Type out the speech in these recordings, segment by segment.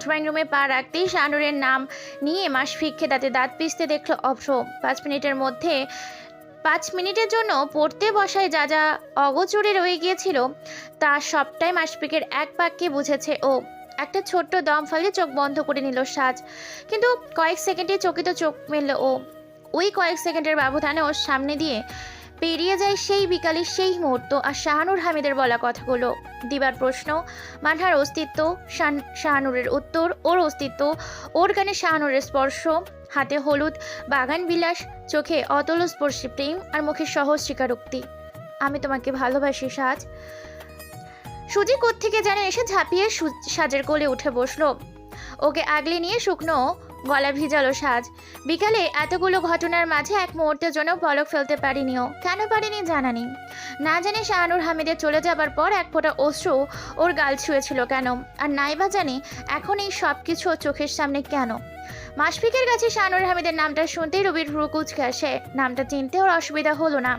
Drawing রুমে পা রাখতেই শাহানুরের নাম নিয়ে মাসফিককে দাঁতে দাঁত পিষতে দেখল অভ্র। পাঁচ মিনিটের মধ্যে, পাঁচ মিনিটের জন্য পড়তে বসায় যা যা অগোচরে রয়ে গিয়েছিল, তা সবটাই মাসফিকের এক বাক্যে বুঝেছে ও। একটা ছোট্ট দম ফলে চোখ বন্ধ করে নিল সাজ। কিন্তু কয়েক সেকেন্ডে চকিত চোখ মেলল ও। ওই কয়েক সেকেন্ডের ব্যবধানে ওর সামনে দিয়ে পেরিয়ে যায় সেই বিকালের সেই মুহূর্ত আর শাহানুর হামিদের বলা কথাগুলো। দিবার প্রশ্ন মানহার অস্তিত্ব শাহানুরের উত্তর, ওর অস্তিত্ব, ওর গানে শাহানুরের স্পর্শ, হাতে হলুদ, বাগান বিলাস, চোখে অতল স্পর্শী প্রেম আর মুখে সহজ স্বীকারোক্তি। আমি তোমাকে ভালোবাসি, সাজ। সুজি থেকে যেন এসে ঝাঁপিয়ে সাজের কোলে উঠে বসল। ওকে আগলে নিয়ে শুকনো গলা ভিজালো সাজ। বিকালে এতগুলো ঘটনার মাঝে এক মুহূর্তের জন্য পলক ফেলতে পারিনিও। কেন পারিনি জানা নেই না জানি শাহানুর হামিদের চলে যাবার পর এক ফোঁটা অশ্রু ওর গাল ছুঁয়েছিল কেন? আর নাইবা জানি এখন এই সব কিছু চোখের সামনে কেন? মাসফিকের কাছে শাহানুর হামিদের নামটা শুনতেই রবির ভ্রু কুচকে আসে। নামটা চিনতে ওর অসুবিধা হলো না।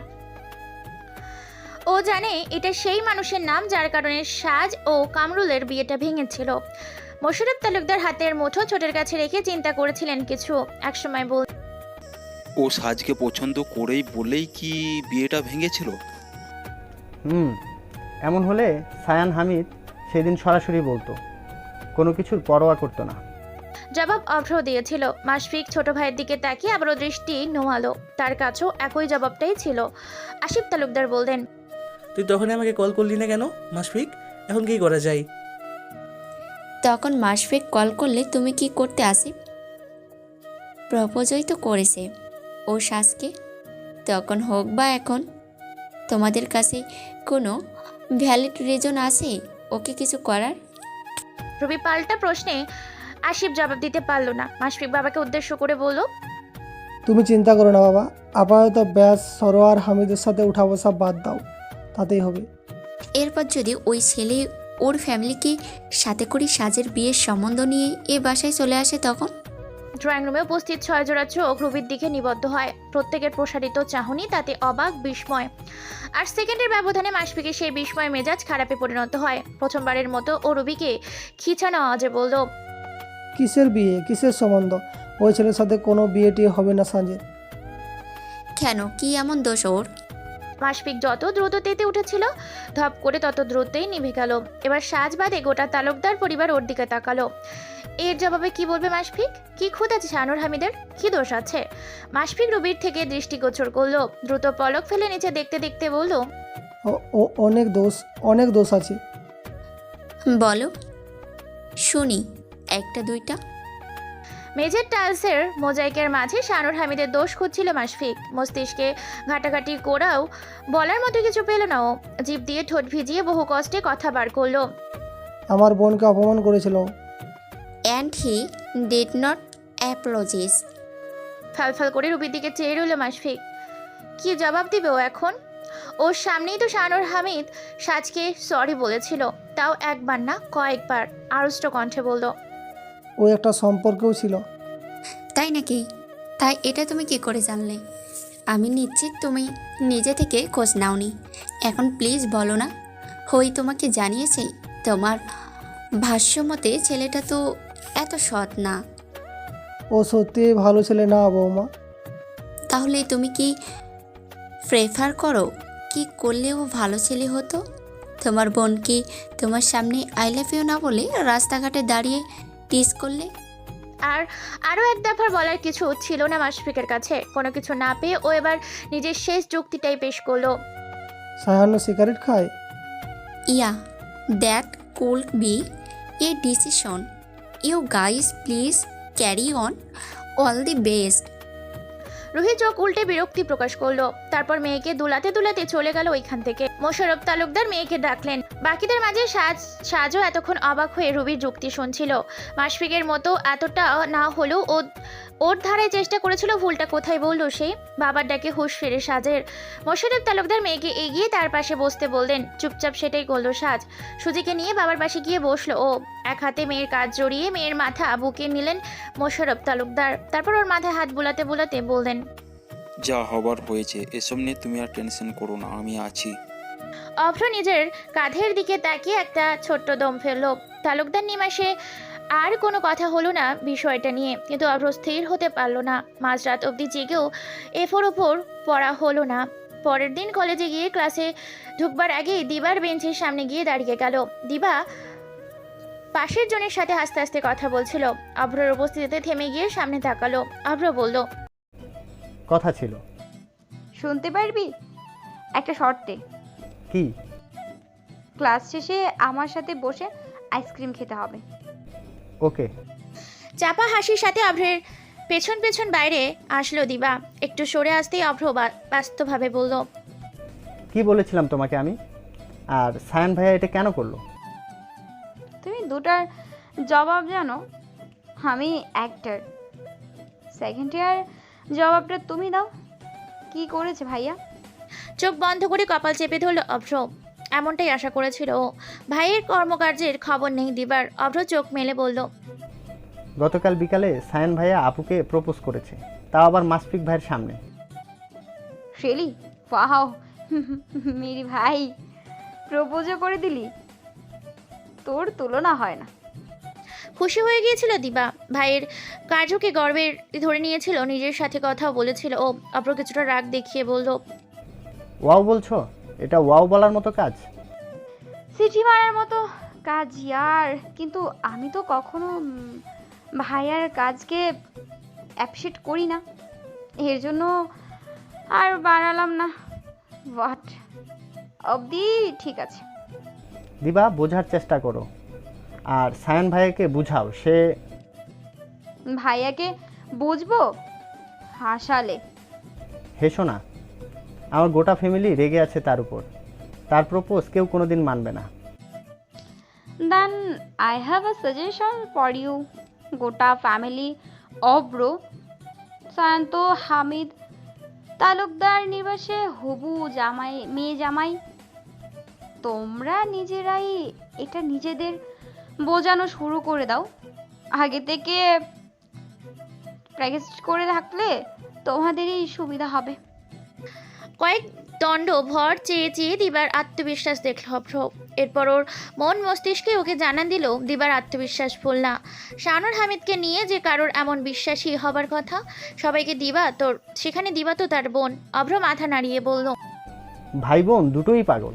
ও জানে এটা সেই মানুষের নাম যার কারণে সাজ ও কামরুলের বিয়েটা ভেঙেছিল। মোশারফ তালুকদার হাতের মুঠো ছোটের কাছে রেখে চিন্তা করেছিলেন কিছু। একসময় বল ও সাজকে পছন্দ করেই বলেই কি বিয়েটা ভেঙেছিল? হুম এমন হলে সায়ান হামিদ সেদিন সরাসরি বলতো কোনো কিছুর পরোয়া করতো না। জবাব অভ্র দিয়েছিল। মাসফিক ছোট ভাইয়ের দিকে তাকিয়ে আবারও দৃষ্টি নোয়ালো। তার কাছেও একই জবাবটাই ছিল। আসিফ তালুকদার বললেন তুই তখনই আমাকে কল করলি না কেন মাসফিক এখন কি করা যায়? তখন মাসফিক কল করলে তুমি কি করতে আসি প্রপোজই তো করেছে। ও শ্বাসকে তখন হোক বা এখন। তোমাদের কাছে কোনো ভ্যালিড রিজন আছে? ওকে কিছু করার? রবি পাল্টা প্রশ্নে আসিফ জবাব দিতে পারল না। মাসফিক বাবাকে উদ্দেশ্য করে বলল তুমি চিন্তা করো না বাবা। আপাতত ব্যাস সরোয়ার হামিদের সাথে উঠা বসা বাদ দাও। তাতেই হবে। এরপর যদি ওই ছেলে ওর ফ্যামিলিকে সাথে করে সাজের বিয়ের সম্বন্ধ নিয়ে এ বাসায় চলে আসে তখন? ড্রয়িং রুমে উপস্থিত ছয় জোড়া চোখ রবির দিকে নিবদ্ধ হয়। প্রত্যেকের প্রসারিত চাহনি তাতে অবাক বিস্ময়। আর সেকেন্ডের ব্যবধানে মাসফিকের সেই বিস্ময় মেজাজ খারাপে পরিণত হয়। প্রথমবারের মতো ও রবিকে খিচানো আওয়াজে বলল কিসের বিয়ে? কিসের সম্বন্ধ? ওই ছেলের সাথে কোনো বিয়ে টিয়ে হবে না সাঁজের। কেন? কি এমন দোষ ওর? মাসফিক যত দ্রুত তেতে উঠেছিল ধপ করে তত দ্রুতই নিভে গেল। এবার সাজ বাদে গোটা তালুকদার পরিবার ওর দিকে তাকালো। এর জবাবে কি বলবে মাসফিক? কি খুদ আছে শানুর হামিদের? কি দোষ আছে? মাসফিক রবির থেকে দৃষ্টিগোচর করল। দ্রুত পলক ফেলে নিচে দেখতে দেখতে বলল ও- ও অনেক দোষ অনেক দোষ আছে। বলো শুনি একটা দুইটা। মেঝের টাইলসের মোজাইকের মাঝে শানুর হামিদের দোষ খুঁজছিল মাসফিক মস্তিষ্কে ঘাটাঘাটি করাও বলার মতো কিছু পেল না ও। জিভ দিয়ে ঠোঁট ভিজিয়ে বহু কষ্টে কথা বার করল। আমার বোনকে অপমান করেছিল। And he did not apologise ফাল ফাল করে রুবির দিকে চেয়ে রইল মাসফিক কি জবাব দিবে ও এখন? ওর সামনেই তো শানুর হামিদ সাজকে সরি বলেছিল। তাও একবার না কয়েকবার আড়ষ্ট কণ্ঠে বলল। ও একটা সম্পর্কেও ছিল। তাই নাকি? তাই এটা তুমি কি করে জানলে? আমি নিশ্চিত তুমি নিজে থেকে খোঁজ নাওনি। এখন প্লিজ বলো না হই তোমাকে জানিয়েছে তোমার ভাষ্যমতে ছেলেটা তো এত সৎ না। ও সত্যি ভালো ছেলে না বৌমা। তাহলে তুমি কি প্রেফার করো কি করলে ও ভালো ছেলে হতো? তোমার বোন কি তোমার সামনে আই লাভ ইউ না বলে রাস্তাঘাটে দাঁড়িয়ে টিস করলে? আর আরও এক দফার বলার কিছু ছিল না মাসফিকের কাছে। কোনো কিছু না পেয়ে ও এবার নিজের শেষ যুক্তিটাই পেশ করল। সায়ান্ন সিগারেট খায়? Yeah that could be a decision. You guys please carry on. All the best. Ruhi চোখ উল্টে বিরক্তি প্রকাশ করল। তারপর মেয়েকে দুলাতে দুলাতে চলে গেল ওইখান থেকে। মোশারফ তালুকদার মেয়েকে ডাকলেন। বাকিদের মাঝে সাজ সাজও এতক্ষণ অবাক হয়ে রুবির যুক্তি শুনছিল। মাসফিকের মতো এতটা না হলেও ও ওর ধারায় চেষ্টা করেছিল ভুলটা কোথায় বলল সে? বাবার ডাকে হুশ ফেরে সাজের। মোশারফ তালুকদার মেয়েকে এগিয়ে তার পাশে বসতে বললেন চুপচাপ সেটাই করল সাজ। সুজিকে নিয়ে বাবার পাশে গিয়ে বসল। ও এক হাতে মেয়ের কাজ জড়িয়ে মেয়ের মাথা বুকে নিলেন মোশারফ তালুকদার। তারপর ওর মাথায় হাত বোলাতে বুলাতে বললেন যা হবার হয়েছে এসব নিয়ে তুমি আর টেনশন করো না আমি আছি। অভ্র নিজের কাঁধের দিকে তাকিয়ে একটা ছোট্ট দম ফেলল। তালুকদার নিমাসে আর কোনো কথা হলো না বিষয়টা নিয়ে। কিন্তু অভ্র স্থির হতে পারল না। মাঝরাত অবধি জেগেও এফোর ওপর পড়া হলো না। পরের দিন কলেজে গিয়ে ক্লাসে ঢুকবার আগেই দিবার বেঞ্চের সামনে গিয়ে দাঁড়িয়ে গেল। দিবা পাশের জনের সাথে আস্তে আস্তে কথা বলছিল। অভ্রর উপস্থিতিতে থেমে গিয়ে সামনে তাকালো। অভ্র বলল কথা ছিল। শুনতে পারবি? একটা শর্তে। কি? ক্লাস শেষে আমার সাথে বসে আইসক্রিম খেতে হবে। ওকে। চাপা হাসির সাথে অভ্রের পেছন পেছন বাইরে আসলো দিবা। একটু সরে আসতেই অভ্র বা- ব্যস্তভাবে বলল কি বলেছিলাম তোমাকে আমি? আর সায়ান ভাইয়া এটা কেন করল? তুমি দুটার জবাব জানো আমি অ্যাক্টর সেকেন্ড ইয়ার জবাবটা তুমি দাও। কি করেছে ভাইয়া? চোখ বন্ধ করে কপাল চেপে ধরল অভ্র। এমনটাই আশা করেছিল। ও ভাইয়ের কর্মকার্যের খবর নেই দিবার। অভ্র চোখ মেলে বলল গতকাল বিকালে সায়ান ভাইয়া আপুকে প্রপোজ করেছে। তাও আবার মাসফিক ভাইয়ের সামনে। শেলি ওয়াও মেরি ভাই প্রপোজও করে দিলি। তোর তুলনা হয় না। খুশি হয়ে গিয়েছিল দিবা। ভাইয়ের কার্যকে গর্বের ধরে নিয়েছিল নিজের সাথে কথাও বলেছিল। ও অভ্র কিছুটা রাগ দেখিয়ে বলল ওয়াও বলছো? এটা ওয়াও বলার মতো কাজ? সিটি মারার মতো কাজ ইয়ার। কিন্তু আমি তো কখনো ভাইয়ার কাজকে অ্যাপসেট করি না। এর জন্য আর বাড়ালাম না। হোয়াট অবধি ঠিক আছে। দিবা বোঝার চেষ্টা করো। আর সায়ন ভাইয়াকে বুঝাও সে ভাইয়াকে বুঝব? হাসালে। হেসো না। আমার গোটা ফ্যামিলি রেগে আছে তার উপর। তার প্রপোজ কেউ কোনোদিন মানবে না। Then I have a suggestion for you গোটা ফ্যামিলি অব্র সায়ন্ত হামিদ, তালুকদার, নিবাসে হবু, জামাই, মেয়ে জামাই, তোমরা নিজেরাই এটা নিজেদের বোঝানো শুরু করে দাও। আগে থেকে প্র্যাকটিস করে থাকলে তোমাদেরই সুবিধা হবে। কয়েক দণ্ড ভর চেয়ে চেয়ে দিবার আত্মবিশ্বাস দেখল অভ্র এরপর ওর মন মস্তিষ্কে ওকে জানান দিল দিবার আত্মবিশ্বাস ভুল না। শানুর হামিদকে নিয়ে যে কারোর এমন বিশ্বাসী হবার কথা সবাইকে দিবা তোর সেখানে দিবা তো তার বোন। অভ্র মাথা নাড়িয়ে বলল ভাই বোন দুটোই পাগল।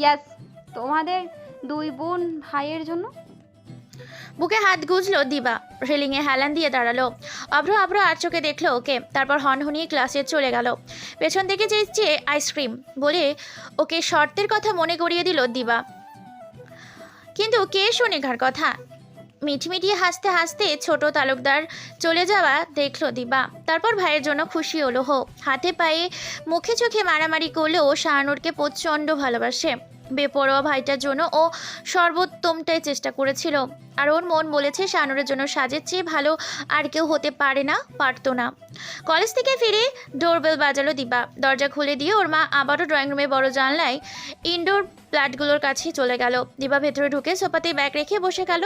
ইয়াস তোমাদের দুই বোন ভাইয়ের জন্য বুকে হাত গুজলো দিবা। রেলিংয়ে হেলান দিয়ে দাঁড়াল। অভ্র অভ্র আর চোখে দেখল ওকে। তারপর হনহনিয়ে ক্লাসে চলে গেল। পেছন থেকে চেয়েছে আইসক্রিম। বলে ওকে শর্তের কথা মনে করিয়ে দিল দিবা। কিন্তু কে শোনে ঘার কথা? মিটমিটিয়ে হাসতে হাসতে ছোট তালুকদার চলে যাওয়া দেখল দিবা। তারপর ভাইয়ের জন্য খুশি হলো। হো, হাতে পায়ে মুখে চোখে মারামারি করলেও শাহানুরকে প্রচণ্ড ভালোবাসে। বেপরোয়া ভাইটার জন্য ও সর্বোত্তমটাই চেষ্টা করেছিল। আর ওর মন বলেছে শানুরের জন্য সাজের চেয়ে ভালো আর কেউ হতে পারে না, পারতো না। কলেজ থেকে ফিরে ডোরবেল বাজালো দিবা দরজা খুলে দিয়ে ওর মা আবারও ড্রয়িং রুমে বড় জানলায় ইনডোর প্ল্যাটগুলোর কাছে চলে গেল। দিবা ভেতরে ঢুকে সোফাতে ব্যাগ রেখে বসে গেল।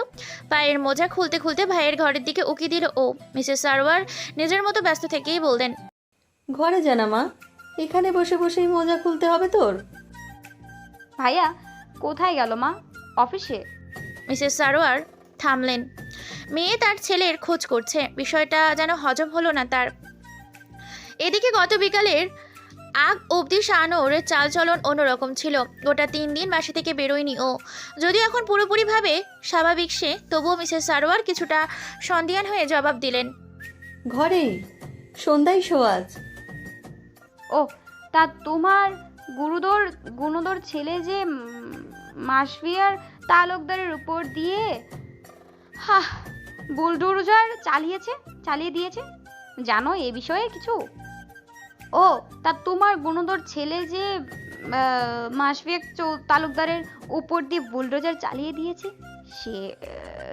পায়ের মোজা খুলতে খুলতে ভাইয়ের ঘরের দিকে উকি দিল ও। মিসেস সারোয়ার নিজের মতো ব্যস্ত থেকেই বললেন, ঘরে জানা মা, এখানে বসে বসেই মজা খুলতে হবে তোর। ভাইয়া কোথায় গেল মা? অফিসে? মিসেস সারোয়ার থামলেন। মেয়ে তার ছেলের খোঁজ করছে। বিষয়টা যেন হজম হলো না তার। এদিকে গত বিকালের আগ অবধি শাহানোর চালচলন অন্যরকম ছিল। গোটা তিন দিন বাসা থেকে বেরোয়নি ও। যদিও এখন পুরোপুরিভাবে স্বাভাবিক সে তবুও মিসেস সারোয়ার কিছুটা সন্দিয়ান হয়ে জবাব দিলেন। ঘরেই সন্ধ্যায় শো আজ ও তা তোমার গুরুদর গুণদর ছেলে যে মাসফিয়ার তালুকদারের উপর দিয়ে হা বুলডোজার চালিয়েছে চালিয়ে দিয়েছে। জানো এ বিষয়ে কিছু? ও তা তোমার গুণদর ছেলে যে আহ, মাসফিয়া তালুকদারের উপর দিয়ে বুলডোজার চালিয়ে দিয়েছে সে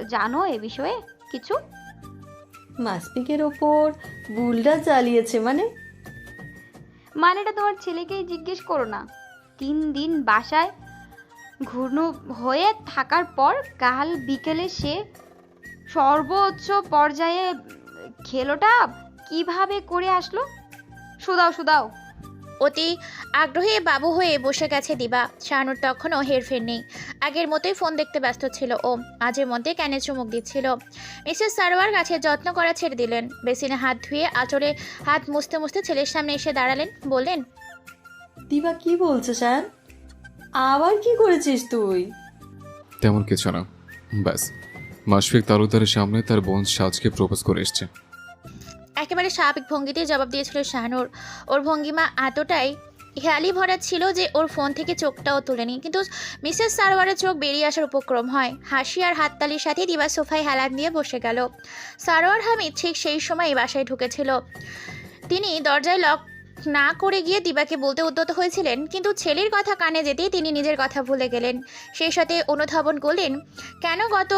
জানো এ বিষয়ে কিছু? মাসপিকের ওপর বুলডা চালিয়েছে মানে? মানেটা তোমার ছেলেকেই জিজ্ঞেস করো না। তিন দিন বাসায় ঘূর্ণ হয়ে থাকার পর কাল বিকেলে সে সর্বোচ্চ পর্যায়ে খেলোটা কীভাবে করে আসলো? শুধাও শুধাও। অতি আগ্রহী বাবু হয়ে বসে গেছে দিবা। শাহানুর তখনও হেরফের নেই। আগের মতোই ফোন দেখতে ব্যস্ত ছিল ও মাঝে মধ্যে ক্যানে চুমুক দিচ্ছিল। মিসেস সারোয়ার গাছে যত্ন করা ছেড়ে দিলেন। বেসিনে হাত ধুয়ে আঁচলে হাত মুছতে মুছতে ছেলের সামনে এসে দাঁড়ালেন বললেন দিবা কি বলছে স্যার আবার কি করেছিস তুই? তেমন কিছু না। ব্যাস মাসফিক তালুকদারের সামনে তার বোন সাজকে প্রপোজ করে এসছে। একেবারে স্বাভাবিক ভঙ্গিতেই জবাব দিয়েছিল শাহানুর। ওর ভঙ্গিমা এতটাই হেয়ালি ভরা ছিল যে ওর ফোন থেকে চোখটাও তোলেনি। কিন্তু মিসেস সারোয়ারের চোখ বেরিয়ে আসার উপক্রম হয়। হাসি আর হাততালির সাথে দিবা সোফায় হেলান দিয়ে বসে গেল। সারোয়ার হামিদ ঠিক সেই সময় বাসায় ঢুকেছিল। তিনি দরজায় লক না করে গিয়ে দিবাকে বলতে উদ্যত হয়েছিলেন, কিন্তু ছেলের কথা কানে যেতেই তিনি নিজের কথা ভুলে গেলেন। সেই সাথে অনুধাবন করলেন, কেন গত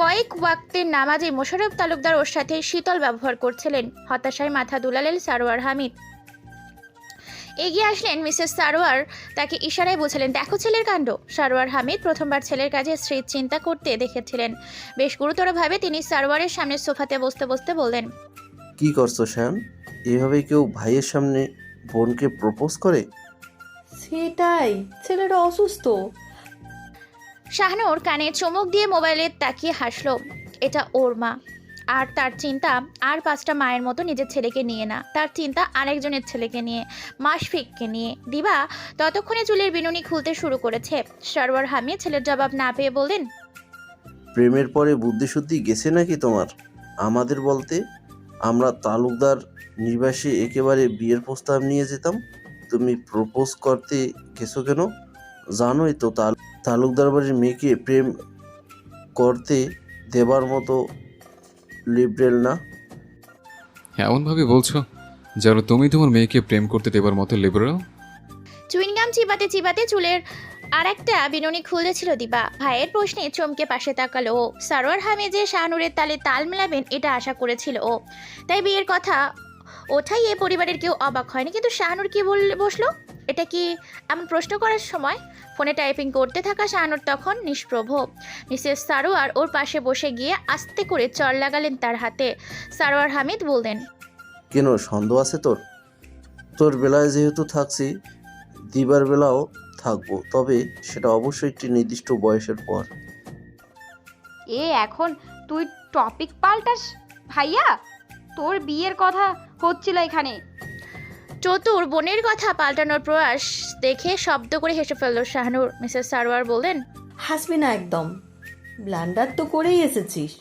কয়েক ওয়াক্তের নামাজে মোশাররফ তালুকদার ওর সাথে শীতল ব্যবহার করছিলেন? হতাশায় মাথা দুলালেন সারোয়ার হামিদ। এগিয়ে আসলেন মিসেস সারোয়ার, তাকে ইশারায় বুঝলেন, দেখো ছেলের কাণ্ড। সারোয়ার হামিদ প্রথমবার ছেলের কাজে স্ত্রীর চিন্তা করতে দেখেছিলেন। বেশ গুরুতরভাবে তিনি সারোয়ারের সামনে সোফাতে বসতে বসতে বললেন, কি করছ শ্যাম? এভাবে কেউ ভাইয়ের সামনে বোনকে প্রপোজ করে? সেটাই ছেলেটা অসুস্থ। শাহনুর কানে চমক দিয়ে মোবাইলে তাকিয়ে হাসলো এটা ওর মা। আর তার চিন্তা আর পাঁচটা মায়ের মতো নিজের ছেলেকে নিয়ে না। তার চিন্তা আরেকজনের ছেলেকে নিয়ে মাসফিককে নিয়ে। দিবা ততক্ষণে চুলের বিনুনি খুলতে শুরু করেছে। সরওয়ার হামিয়ে ছেলের জবাব না পেয়ে বললেন প্রেমের পরে বুদ্ধিশুদ্ধি গেছে নাকি তোমার? আমাদের বলতে আমরা তালুকদার নিবাসে একেবারে বিয়ের প্রস্তাব নিয়ে যেতাম। তুমি প্রপোজ করতে গেছো কেন? জানোই তো তাল তালুকদার বাড়ির মেয়েকে প্রেম করতে দেবার মতো লিবারেল না। এমনভাবে বলছো যেন তুমি তোমার মেয়েকে প্রেম করতে দেবার মতো লিবারেল চুইনগাম চিবাতে চিবাতে চুলের আর একটা বিনুনি খুলেছিল দিবা। ভাইয়ের প্রশ্নে চমকে পাশে তাকালো ও। সারোয়ার হামে যে শাহনুরের তালে তাল মেলাবেন এটা আশা করেছিল ও। তাই বিয়ের কথা ওঠাই এ পরিবারের কেউ অবাক হয়নি। কিন্তু শাহনুর কি বললে বসল? এটা কি এমন প্রশ্ন করার সময়? ফোনে টাইপিং করতে থাকা শাহনুর তখন নিষ্প্রভ। মিসেস সারোয়ার ওর পাশে বসে গিয়ে আস্তে করে চর লাগালেন তার হাতে। সারোয়ার হামিদ বললেন, কেন সন্দেহ আছে তোর? তোর বেলায় যেহেতু থাকছি, দিবার বেলাও থাকব তবে সেটা অবশ্যই একটি নির্দিষ্ট বয়সের পর। এ এখন তুই টপিক পাল্টাস ভাইয়া? তোর বিয়ের কথা হচ্ছিল এখানে। চতুর বোনের কথা পাল্টানোর প্রয়াস দেখে শব্দ করে হেসে ফেলল শাহনুর মিসেস সারোয়ার বললেন হাসবি না একদম। ব্লান্ডার তো করেই এসেছিস।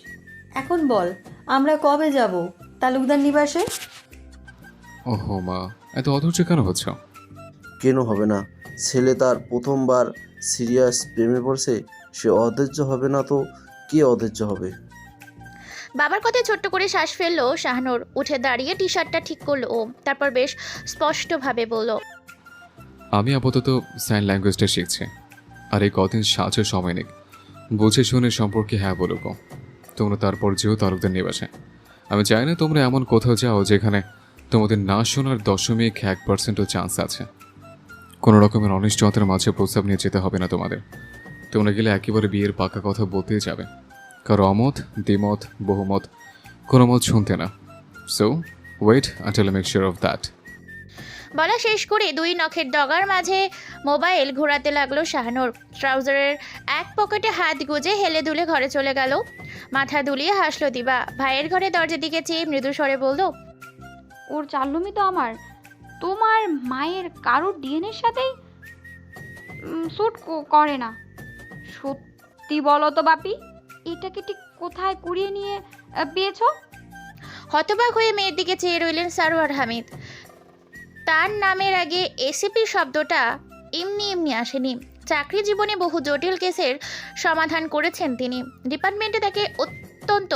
এখন বল আমরা কবে যাব? তালুকদার নিবাসে? ওহো মা এত অধৈর্য কেন হচ্ছ? কেন হবে না? ছেলে তার প্রথমবার সিরিয়াস প্রেমে পড়ছে সে অধৈর্য হবে না তো কে অধৈর্য হবে? বাবার কথায় ছোট্ট করে শ্বাস ফেলল শাহনুর। উঠে দাঁড়িয়ে টি শার্টটা ঠিক করল ও তারপর বেশ স্পষ্টভাবে বলল আমি আপাতত সাইন ল্যাঙ্গুয়েজটা শিখছি। আর এই কদিন সাহায্যের সময় নেই। বুঝে শুনে সম্পর্কে হ্যাঁ বলো গো তোমরা তারপর যেও তালুকদার নিবাসে আমি চাই না তোমরা এমন কোথাও যাও যেখানে তোমাদের না শোনার দশমিক এক পার্সেন্টও চান্স আছে। কোনো রকমের অনিশ্চয়তার মাঝে প্রস্তাব নিয়ে যেতে হবে না তোমাদের। তোমরা গেলে একেবারে বিয়ের পাকা কথা বলতেই যাবে। কারও অমত দ্বিমত বহুমত কোনো মত শুনতে না। So wait until make sure of that বলা শেষ করে দুই নখের ডগার মাঝে মোবাইল ঘোরাতে লাগল শাহনুর। ট্রাউজারের এক পকেটে হাত গুজে হেলে দুলে ঘরে চলে গেল। মাথা দুলিয়ে হাসলো দিবা। ভাইয়ের ঘরে দরজার দিকে চেয়ে মৃদু স্বরে বলল ওর চাল্লুমি তো আমার। তোমার মায়ের কারোর ডিএনএর সাথেই স্যুট করে না। সত্যি বলো তো বাপি, এটাকে ঠিক কোথায় কুড়িয়ে নিয়ে পেয়েছ? হতবাক হয়ে মেয়ের দিকে চেয়ে রইলেন সারোয়ার হামিদ। তার নামের আগে এসিপি শব্দটা এমনি এমনি আসেনি। চাকরি জীবনে বহু জটিল কেসের সমাধান করেছেন তিনি। ডিপার্টমেন্টে তাকে অত্যন্ত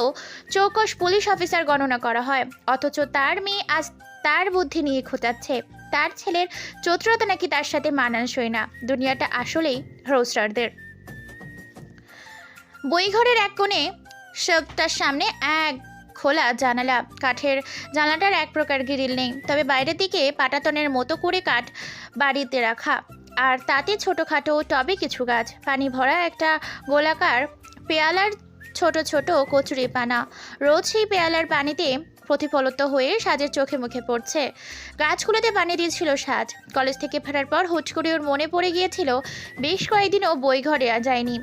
চৌকস পুলিশ অফিসার গণনা করা হয়। অথচ তার মেয়ে আজ তার বুদ্ধি নিয়ে খোঁচাচ্ছে। তার ছেলের চতুরতা নাকি তার সাথে মানানসই না। দুনিয়াটা আসলেই রোস্টারদের বইঘরের এক কোণে শেলফটার সামনে এক খোলা জানালা। কাঠের জানালাটার এক প্রকার গ্রিল নেই। তবে বাইরের দিকে পাটাতনের মতো করে কাঠ বাড়িতে রাখা। আর তাতে ছোটোখাটো টবে কিছু গাছ। পানি ভরা একটা গোলাকার পেয়ালার ছোট ছোট কচুরি পানা রোজ সেই পেয়ালার পানিতে প্রতিফলিত হয়ে সাজের চোখে মুখে পড়ছে। গাছগুলোতে পানি দিয়েছিল সাজ। কলেজ থেকে ফেরার পর হুট করে ওর মনে পড়ে গিয়েছিল, বেশ কয়েকদিনও বই ঘরে যায়নি।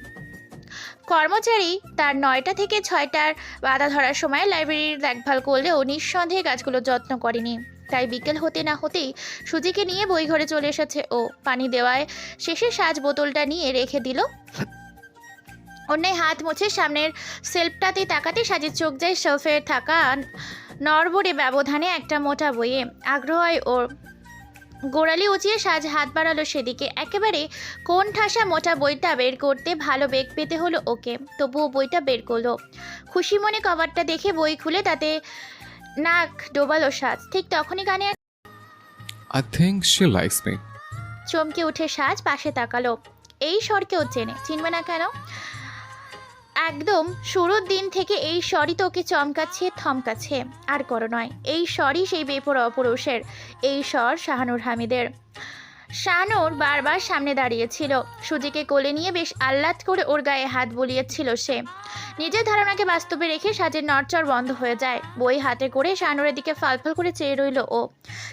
কর্মচারী তার নয়টা থেকে ছয়টার বাধা ধরার সময় লাইব্রেরির দেখভাল করলেও নিঃসন্দেহে গাছগুলোর যত্ন করেনি। তাই বিকেল হতে না হতেই সুজিকে নিয়ে বই ঘরে চলে এসেছে। ও পানি দেওয়ায় শেষে সাজ বোতলটা নিয়ে রেখে দিল। অন্যায় হাত মুছে সামনের সেলফটাতে তাকাতে সাজের চোখ যায় শেলফে থাকা নরবরে ব্যবধানে একটা মোটা বইয়ে আগ্রহ হয় ওর গোড়ালি উঁচিয়ে সাজ হাত বাড়ালো সেদিকে। একেবারে কোন ঠাসা মোটা বইটা বের করতে ভালো বেগ পেতে হলো ওকে? তবুও বইটা বের করল। খুশি মনে কভারটা দেখে বই খুলে তাতে নাক ডোবালো সাজ। ঠিক তখনই গানে I think she likes me চমকে উঠে সাজ পাশে তাকালো। এই স্বরকেও চেনে। চিনবে না কেন? একদম শুরুর দিন থেকে এই স্বরই তোকে চমকাচ্ছে, থমকাচ্ছে। আর করো নয়, এই স্বরই সেই বেপর পুরুষের এই স্বর শাহানুর হামিদের। শাহানুর বারবার সামনে দাঁড়িয়েছিল। সুজিকে কোলে নিয়ে বেশ আহ্লাদ করে ওর গায়ে হাত বুলিয়েছিল সে। নিজের ধারণাকে বাস্তবে রেখে সাজের নড়চড় বন্ধ হয়ে যায়। বই হাতে করে শাহানুরের দিকে ফালফাল করে চেয়ে রইল ও।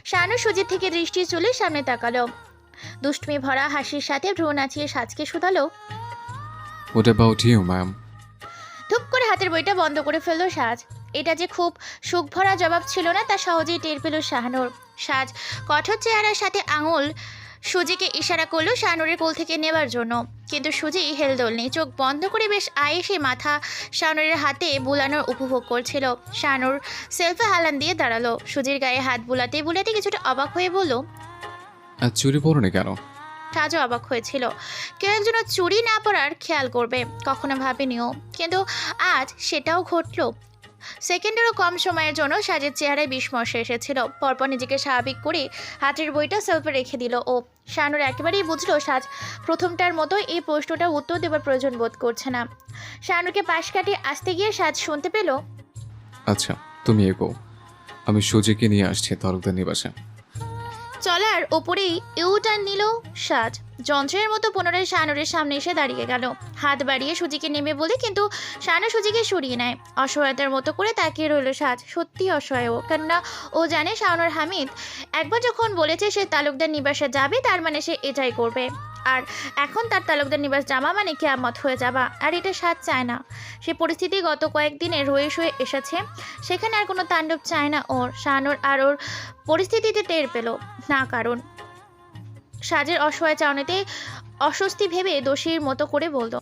শাহানুর সুজির থেকে দৃষ্টি চলে সামনে তাকালো। দুষ্টুমি ভরা হাসির সাথে ভ্রু নাচিয়ে সাজকে শুধালো। হোয়াট অ্যাবাউট ইউ ম্যাম ধুপ করে হাতের বইটা বন্ধ করে ফেলল সাজ। এটা যে খুব সুখ ভরা জবাব ছিল না, তা সহজেই টের পেল শাহানুর। সাজ কঠোর চেহারার সাথে আঙুল সুজিকে ইশারা করল শাহানুরের কোল থেকে নেবার জন্য। কিন্তু সুজি হেলদোল নেই, চোখ বন্ধ করে বেশ আয়েসে মাথা শাহানুরের হাতে বুলানোর উপভোগ করছিল। শাহানুর সেলফে হালান দিয়ে দাঁড়াল। সুজির গায়ে হাত বুলাতে বুলাতে কিছুটা অবাক হয়ে বলল চুরি পরনে কেন? সাজও অবাক হয়েছিল। কেউ একজন চুরি না পড়ার খেয়াল করবে, কখনো ভাবেনিও। কিন্তু আজ সেটাও ঘটলো। সেকেন্ডেরও কম সময়ের জন্য সাজের চেহারায় বিস্মর্শ এসেছিল। পরপর নিজেকে স্বাভাবিক করে হাতের বইটা সেলফে রেখে দিল ও। শানুর একেবারেই বুঝলো সাজ প্রথমটার মতো এই প্রশ্নটার উত্তর দেওয়ার প্রয়োজন বোধ করছে না। শানুকে পাশ কাটিয়ে আসতে গিয়ে সাজ শুনতে পেল আচ্ছা তুমি এগো। আমি সুজিকে নিয়ে আসছি তরকদার নিবাসে। চলার ওপরেই ইউটার্ন নিল সাজ। যন্ত্রের মতো পুনরায় শানুরের সামনে এসে দাঁড়িয়ে গেল। হাত বাড়িয়ে সুজিকে নেমে বলে, কিন্তু শানু সুজিকে সরিয়ে নেয়। অসহায়তার মতো করে তাকিয়ে রইল সাজ। সত্যি অসহায় ও, কেননা ও জানে শাহনুর হামিদ একবার যখন বলেছে সে তালুকদার নিবাসে যাবে, তার মানে সে এটাই করবে। আর এখন তার তালুকদার নিবাস জামা মানে কেয়ামত হয়ে যাবা। আর এটা সাজ চায় না। সে পরিস্থিতি গত কয়েকদিনে রয়ে শুয়ে এসেছে। সেখানে আর কোনো তাণ্ডব চায় না ওর। শানুর আর ওর পরিস্থিতিতে টের পেল। না কারণ। সাজের অসহায় চাউনিতে অস্বস্তি ভেবে দোষীর মতো করে বলল,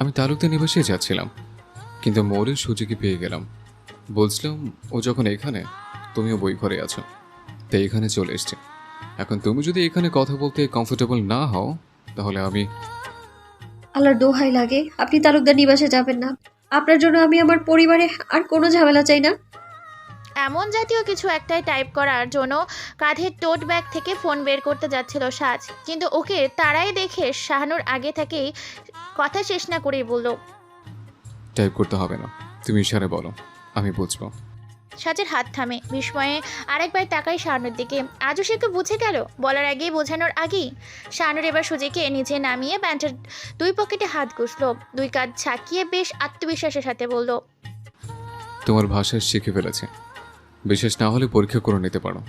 আমি তালুকদার নিবাসে যাচ্ছিলাম, কিন্তু মোড়ে সুযোগই পেয়ে গেলাম। বলছিলাম, ও যখন এখানে, তুমিও বই ঘরে আছো। তাই এখানে চলে এসছে। এখন তুমি যদি এখানে কথা বলতে কমফোর্টেবল না হও তাহলে আমি আল্লাহর দোহাই লাগে। আপনি তালুকদার নিবাসে যাবেন না। আপনার জন্য আমি আমার পরিবারে আর কোনো ঝামেলা চাই না। এমন জাতীয় কিছু একটাই টাইপ করার জন্য কাঁধের টোট ব্যাগ থেকে ফোন বের করতে যাচ্ছিল সাজ। কিন্তু ওকে তারাই দেখে শাহানুর আগে থেকেই কথা শেষ না করেই বলল টাইপ করতে হবে না। তুমি ইশারে বলো। আমি বুঝব। সাজের হাত থামে। বিস্ময়ে আরেকবার তাকাই শাহানুর দিকে। আজও সে বুঝে গেল, বলার আগেই বোঝানোর আগেই। শাহানুর এবার সুজিকে নিজে নামিয়ে প্যান্টের দুই পকেটে হাত ঘুষল দুই কাজ ছাকিয়ে বেশ আত্মবিশ্বাসের সাথে বলল, তোমার ভাষা শিখে ফেলেছে। বিশেষ না হলে পরীক্ষা করে নিতে পারো।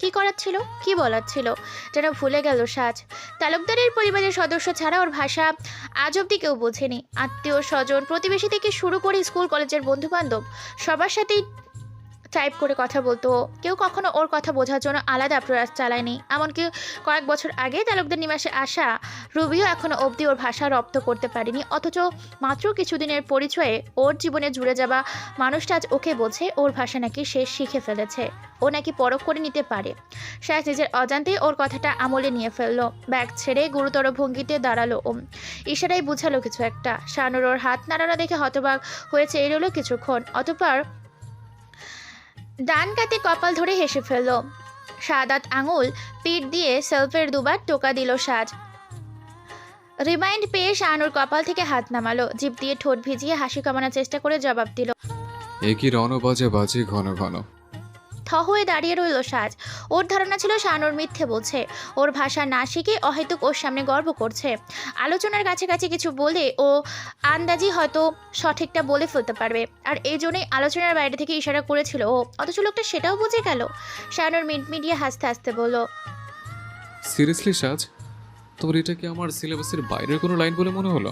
কি করার ছিল? কি বলার ছিল? যেন ভুলে গেল সাজ। তালুকদারের পরিবারের সদস্য ছাড়া ওর ভাষা আজ অব্দি কেউ বোঝেনি। আত্মীয় স্বজন, প্রতিবেশী থেকে শুরু করে স্কুল, কলেজের বন্ধুবান্ধব, সবার সাথেই টাইপ করে কথা বলতো। কেউ কখনো ওর কথা বোঝার জন্য আলাদা প্রয়াস চালায়নি। এমনকি কয়েক বছর আগে তালুকদার নিবাসে আসা রুবিও এখনও অবধি ওর ভাষা রপ্ত করতে পারেনি। অথচ মাত্র কিছুদিনের পরিচয়ে ওর জীবনে জুড়ে যাওয়া মানুষটা আজ ওকে বোঝে ওর ভাষা নাকি সে শিখে ফেলেছে। ও নাকি পরখ করে নিতে পারে। শাহ নিজের অজান্তেই ওর কথাটা আমলে নিয়ে ফেলল। ব্যাগ ছেড়ে গুরুতর ভঙ্গিতে দাঁড়াল ওম ইশারাই বুঝালো কিছু একটা। শানুর ওর হাত নাড়ানো দেখে হতবাক হয়েছে, এড়োলো কিছুক্ষণ। অতপর ডান কাতে কপাল ধরে হেসে ফেলল। সাদাত আঙুল পিঠ দিয়ে সেলফের দুবার টোকা দিল সাজ। রিমাইন্ড পেয়ে শাহানুর কপাল থেকে হাত নামালো, জিভ দিয়ে ঠোঁট ভিজিয়ে হাসি কামানোর চেষ্টা করে জবাব দিল। একই রণ বাজে বাজে ঘন ঘন। থ হয়ে দাঁড়িয়ে রইল সাজ। ওর ধারণা ছিল শাহানুর মিথ্যে বলছে। ওর ভাষা না শিখে অহেতুক ওর সামনে গর্ব করছে। আলোচনার কাছাকাছি কিছু বলে ও আন্দাজি হয়তো সঠিকটা বলে ফেলতে পারবে। আর এই জন্যই আলোচনার বাইরে থেকে ইশারা করেছিল ও। অথচ লোকটা সেটাও বুঝে গেল। শাহানুর মিট মিডিয়ে হাসতে হাসতে বলল সিরিয়াসলি সাজ? তোমার এটা কি আমার সিলেবাসের বাইরের কোনো লাইন বলে মনে হলো?